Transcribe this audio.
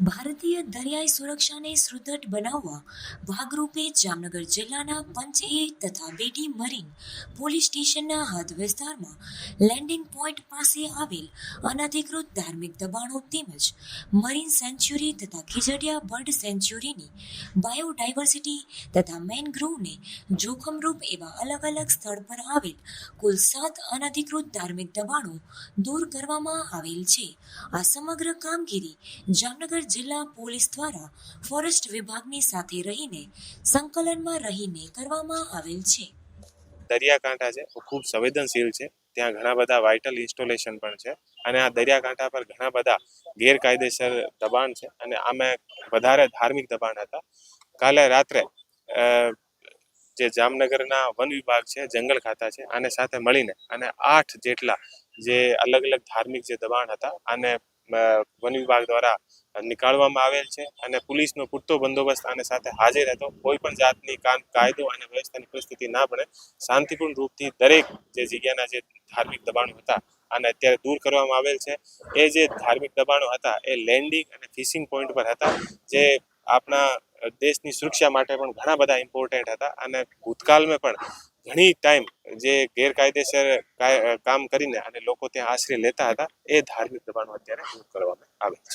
ભારતીય દરિયાઈ સુરક્ષાને સુદૃઢ બનાવવા ભાગરૂપે જામનગર જિલ્લાના પંચએ તથા બેડી મરીન પોલીસ સ્ટેશનના હદ વિસ્તારમાં લેન્ડિંગ પોઈન્ટ પાસે આવેલ અનધિકૃત ધાર્મિક દબાણો તેમજ મરીન સેન્ચ્યુરી તથા ખીજડિયા બર્ડ સેન્ચ્યુરીની બાયોડાયવર્સિટી તથા મેનગ્રોવને જોખમરૂપ એવા અલગ અલગ સ્થળ પર આવેલ કુલ સાત અનધિકૃત ધાર્મિક દબાણો દૂર કરવામાં આવેલ છે. આ સમગ્ર કામગીરી જામનગર જિલ્લા પોલીસ દ્વારા ફોરેસ્ટ વિભાગની સાથે રહીને સંકલનમાં રહીને કરવામાં આવેલ છે. દરિયાકાંઠા છે. ખૂબ સંવેદનશીલ છે. ત્યાં ઘણા બધા વાઇટલ ઇન્સ્ટોલેશન પણ છે. અને આ દરિયાકાંઠા પર ઘણા બધા ગેરકાયદેસર દબાણ છે. અને આમે વધારે ધાર્મિક દબાણ હતા. કાલે રાત્રે જે જામનગરના વન વિભાગ છે જંગલ ખાતા છે આને સાથે મળીને અને આઠ જેટલા જે અલગ અલગ ધાર્મિક જે દબાણ હતા આને અ, વન વિભાગ દ્વારા નીકાળવામાં આવેલ છે અને પોલીસનો પૂરતો બંદોબસ્ત આને સાથે હાજર હતો કોઈ પણ જાતની કાયદો અને વ્યવસ્થાની પરિસ્થિતિ ના બને, શાંતિપૂર્ણ રૂપથી દરેક જે જગ્યાના જે ધાર્મિક દબાણો હતા અને અત્યારે દૂર કરવામાં આવેલ છે. એ જે ધાર્મિક દબાણો હતા એ લેન્ડિંગ અને ફિશિંગ પોઈન્ટ પર હતા, જે આપણા દેશની સુરક્ષા માટે પણ ઘણા બધા ઇમ્પોર્ટન્ટ હતા અને ભૂતકાળમાં પણ ઘણી ટાઈમ જે ગેરકાયદેસર કાય- કામ કરીને અને લોકો ત્યાં આશ્રય લેતા હતા, એ ધાર્મિક દબાણો અત્યારે દૂર કરવામાં આવે છે.